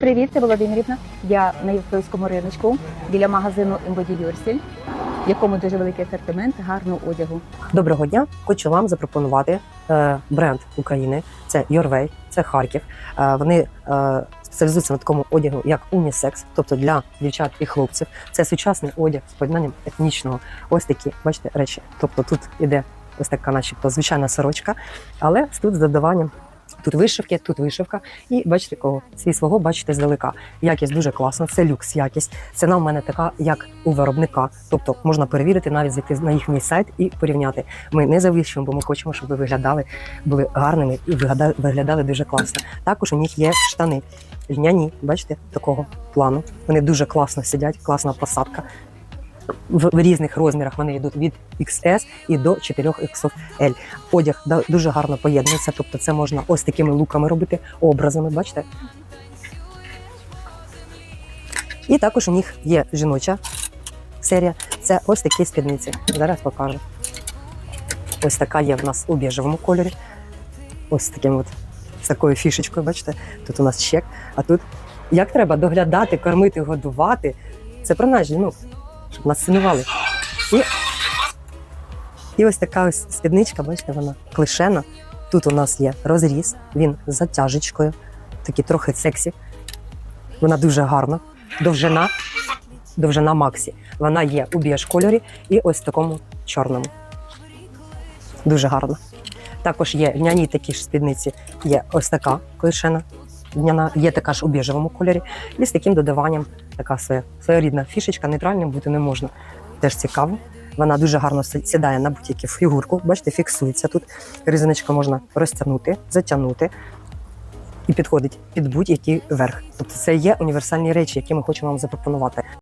Привіт, це Володимирівна. Я на Європейському риночку біля магазину Embody Yourself, в якому дуже великий асортимент гарного одягу. Доброго дня! Хочу вам запропонувати е, бренд України. Це Your це Харків. Е, вони е, спеціалізуються на такому одягу, як унісекс, тобто для дівчат і хлопців. Це сучасний одяг з поєднанням етнічного. Ось такі, бачите, речі. Тобто тут іде ось така, начебто, звичайна сорочка, але тут з додаванням. Тут вишивки, тут вишивка, і бачите, кого свій свого бачите здалека. Якість дуже класна, це люкс якість. Ціна в мене така, як у виробника. Тобто можна перевірити, навіть зайти на їхній сайт і порівняти. Ми не завищуємо, бо ми хочемо, щоб ви виглядали, були гарними і виглядали, дуже класно. Також у них є штани льняні, бачите, такого плану. Вони дуже класно сидять, класна посадка. В, різних розмірах вони йдуть від XS і до 4XL. Одяг дуже гарно поєднується, тобто це можна ось такими луками робити, образами, бачите? І також у них є жіноча серія. Це ось такі спідниці. Зараз покажу. Ось така є в нас у біжевому кольорі. Ось таким от, з такою фішечкою, бачите? Тут у нас чек, а тут як треба доглядати, кормити, годувати. Це про нас жінок, щоб нас цінували. І, і ось така ось спідничка, бачите, вона клишена. Тут у нас є розріз, він з затяжечкою, такий трохи сексі. Вона дуже гарна. Довжина, довжина Максі. Вона є у біж кольорі і ось в такому чорному. Дуже гарна. Також є льняні такі ж спідниці, є ось така клишена. Льняна, є така ж у біжевому кольорі. І з таким додаванням така своя своєрідна фішечка, нейтральним бути не можна. Теж цікаво. Вона дуже гарно сідає на будь-яку фігурку. Бачите, фіксується тут. Різиночка можна розтягнути, затягнути і підходить під будь-який верх. Тобто це є універсальні речі, які ми хочемо вам запропонувати.